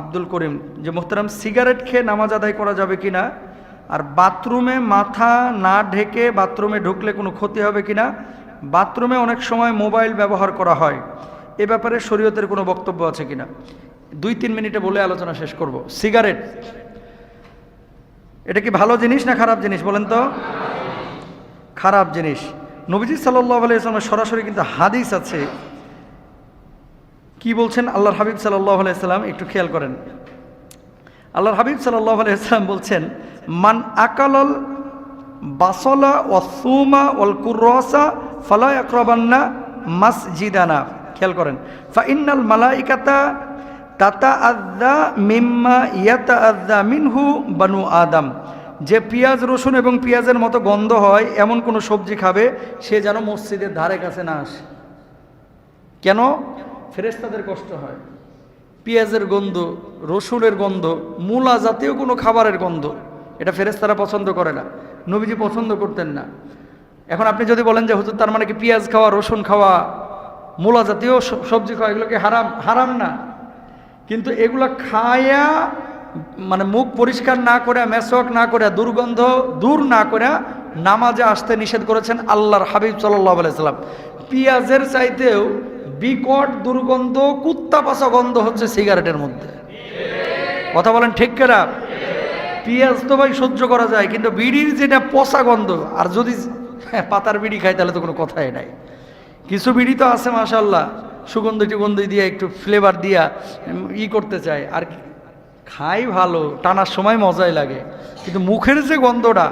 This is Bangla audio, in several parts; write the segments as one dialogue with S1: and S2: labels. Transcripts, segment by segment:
S1: আব্দুল করিম, যে মোহতারাম সিগারেট খেয়ে নামাজ আদায় করা যাবে কি না আর বাথরুমে মাথা না ঢেকে বাথরুমে ঢুকলে কোনো ক্ষতি হবে কি না বাথরুমে অনেক সময় মোবাইল ব্যবহার করা হয়, এ ব্যাপারে শরীয়তের কোনো বক্তব্য আছে কিনা? দুই তিন মিনিটে বলে আলোচনা শেষ করব। সিগারেট, এটা কি ভালো জিনিস না খারাপ জিনিস বলেন তো? খারাপ জিনিস। নবীজি সাল্লাহ আলাইসলামের সরাসরি কিন্তু হাদিস আছে কি বলছেন? আল্লাহর হাবিব সাল্লাহ আলাইসাল্লাম একটু খেয়াল করেন। আল্লাহর হাবিব সাল্লাহ আলাইসাল্লাম বলছেন, মান আকালাল বাসলা ও সুমা ওল কুরসা ফালা আকরবান্না মাসজিদানা। খেয়াল করেন। ফা ইন্নাল মালাইকাতা তাতা আদা মিম্মা ইয়াতা আদা মিনহু বানু আদম। যে পেঁয়াজ, রসুন এবং পেঁয়াজের মতো গন্ধ হয়, এমন কোনো সবজি খাবে, সে যেন মসজিদের ধারে কাছে না আসে। কেন? ফেরেস্তাদের কষ্ট হয়। পেঁয়াজের গন্ধ, রসুনের গন্ধ, মূলা জাতীয় কোনো খাবারের গন্ধ, এটা ফেরেস্তারা পছন্দ করে না। নবীজি পছন্দ করতেন না। এখন আপনি যদি বলেন যে, হুজুর, তার মানে কি পেঁয়াজ খাওয়া, রসুন খাওয়া, মূলা জাতীয় সবজি খাওয়া, এগুলোকে হারাম হারাম না? কিন্তু এগুলো খায়া মানে মুখ পরিষ্কার না করে মেসওয়াক না করে, দুর্গন্ধ দূর না করে নামাজে আসতে নিষেধ করেছেন আল্লাহর হাবিব সাল্লাহ আলাইসাল্লাম পেঁয়াজের চাইতেও বিকট দুর্গন্ধ কুত্তা পাশা গন্ধ হচ্ছে সিগারেটের মধ্যে। কথা বলেন ঠিক কেনা? পেঁয়াজ তো ভাই সহ্য করা যায় কিন্তু বিড়ির যেটা পচা গন্ধ আর যদি হ্যাঁ, পাতার বিড়ি খাই তাহলে তো কোনো কথাই নাই। কিছু বিড়ি তো আছে মাশাল্লাহ সুগন্ধি টুগন্ধি দিয়ে একটু ফ্লেভার দিয়া ই করতে চায় আর খাই ভালো টানার সময় মজাই লাগে। কিন্তু মুখের যে গন্ধটা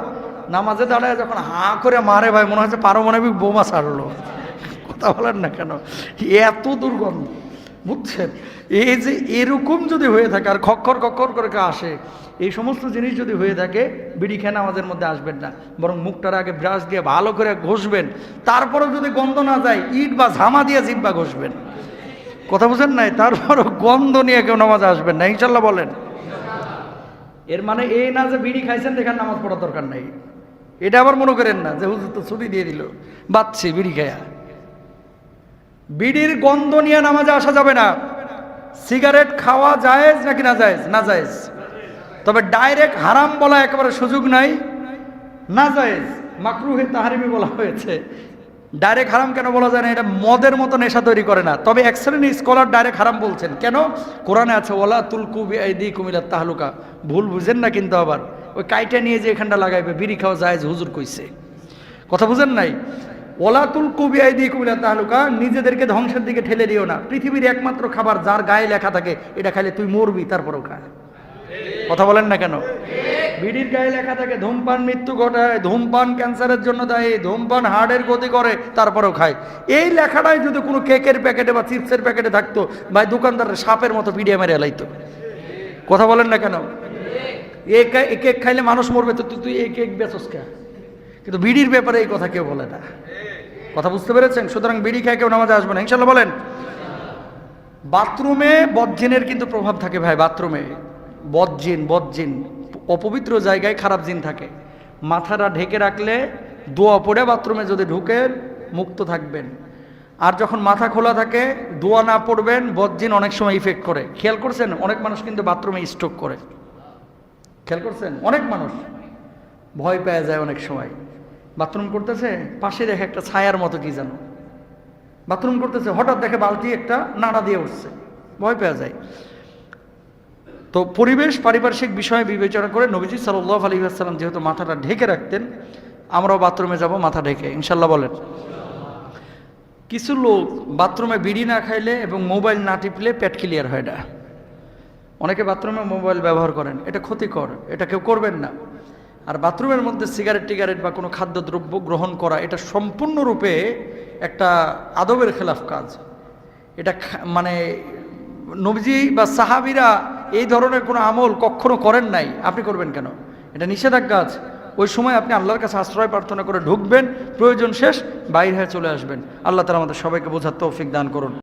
S1: নামাজে দাঁড়ায় যখন হাঁ করে মারে ভাই মনে হচ্ছে পারমাণবিক বোমা ছাড়লো। কথা বলেন না কেন? এত দুর্গন্ধ, বুঝছেন? এই যে এরকম যদি হয়ে থাকে, আর খক্কর খক্কর করে আসে, এই সমস্ত জিনিস যদি হয়ে থাকে, বিড়ি খেয়ে নামাজের মধ্যে আসবেন না। বরং মুখটার আগে ব্রাশ দিয়ে ভালো করে ঘষবেন, তারপরেও যদি গন্ধ না যায়, ইট বা ঝামা দিয়ে জিব্বা ঘষবেন। কথা বুঝেন নাই? তারপরও গন্ধ নিয়ে কেউ নামাজ আসবেন না, ইনশাল্লাহ বলেন। এর মানে এই না যে বিড়ি খাইছেন দেখার নামাজ পড়ার দরকার নাই। এটা আবার মনে করেন না যে হুজুর তো ছুটি দিয়ে দিল বাচ্ছি বিড়ি খায়া। বিড়ির গন্ধ নিয়ে নামাজে আসা যাবে না। সিগারেট খাওয়া জায়েজ নাকি না জায়েজ? না জায়েজ। তবে ডাইরেক্ট হারাম বলা একেবারে সুযোগ নাই। না জায়েজ মাকরুহে তাহারিমি বলা হয়েছে। ডাইরেক্ট হারাম কেন বলা যায় না? এটা মদের মতো নেশা তৈরি করে না। তবে এক শ্রেণির স্কলার ডাইরেক্ট হারাম বলছেন। কেন? কোরআনে আছে ওলা তুলকুবি দি কুমিল্লা তাহলুকা। ভুল বুঝেন না কিন্তু আবার। ওই কাইটা নিয়ে যে এখানটা লাগাইবে, বিড়ি খাওয়া জায়েজ হুজুর কইছে। কথা বুঝেন নাই? ওলাতুল কবিআই দিয়ে কুমিল্লা তাহলুকা, নিজেদেরকে ধ্বংসের দিকে ঠেলে দিও না। পৃথিবীর একমাত্র খাবার যার গায়ে লেখা থাকে, এটা খাইলে তুই মরবি, তারপরেও খা। কথা বলেন না কেন? বিড়ির গায়ে লেখা থাকে, ধূমপান মৃত্যু ঘটায়, ধূমপান ক্যান্সারের জন্য দায়ী, ধূমপান হার্টের গতি করে, তারপরেও খায়। এই লেখাটাই যদি কোনো কেকের প্যাকেটে বা চিপসের প্যাকেটে থাকতো বা দোকানদারের সাপের মতো পিডিয়া মেরে এলাইতো কথা বলেন না কেন? এই কেক খাইলে মানুষ মরবে, তো তুই এই কেক বেচস কে? কিন্তু বিড়ির ব্যাপারে এই কথা কেউ বলে না। কথা বুঝতে পেরেছেন? সুতরাং বিড়ি খায় কেউ নামাজে আসবে না। ইনশাল্লাহ বলেন। বাথরুমে বদজিনের কিন্তু প্রভাব থাকে ভাই, বাথরুমে। বদজিন বদজিন। অপবিত্র জায়গায় খারাপ জিন থাকে। মাথাটা ঢেকে রাখলে দোয়া পড়ে বাথরুমে যদি ঢুকেন, মুক্ত থাকবেন। আর যখন মাথা খোলা থাকে, দোয়া না পড়বেন, বদজিন অনেক সময় ইফেক্ট করে। খেয়াল করছেন? অনেক মানুষ কিন্তু বাথরুমে স্ট্রোক করে। খেয়াল করছেন? অনেক মানুষ। ভয় পেয়ে যায় অনেক সময়। বাথরুম করতেছে, পাশে দেখে একটা ছায়ার মতো কি জানো বাথরুম করতেছে, হঠাৎ দেখে বালতি একটা নাড়া দিয়ে উঠছে। ভয় পেয়ে যায়। তো পরিবেশ, পারিপার্শ্বিক বিষয়ে বিবেচনা করে নবীজি সাল্লাহ আলী আসসালাম যেহেতু মাথাটা ঢেকে রাখতেন, আমরাও বাথরুমে যাব, মাথা ঢেকে ইনশাল্লাহ বলেন। কিছু লোক বাথরুমে বিড়ি না খাইলে এবং মোবাইল না টিপলে পেট ক্লিয়ার হয় না। অনেকে বাথরুমে মোবাইল ব্যবহার করেন, এটা ক্ষতিকর, এটা কেউ করবেন না। আর বাথরুমের মধ্যে সিগারেট, টিগারেট বা কোনো খাদ্যদ্রব্য গ্রহণ করা, এটা সম্পূর্ণরূপে একটা আদবের খেলাফ কাজ। এটা মানে নবজি বা সাহাবিরা এই ধরনের কোনো আমল কখনো করেন নাই। আপনি করবেন কেন? এটা নিষেধাজ্ঞা আছে। ওই সময় আপনি আল্লাহর কাছে আশ্রয় প্রার্থনা করে ঢুকবেন, প্রয়োজন শেষ, বাইরে হয়ে চলে আসবেন। আল্লাহ তালা আমাদের সবাইকে বোঝার তৌফিক দান করুন।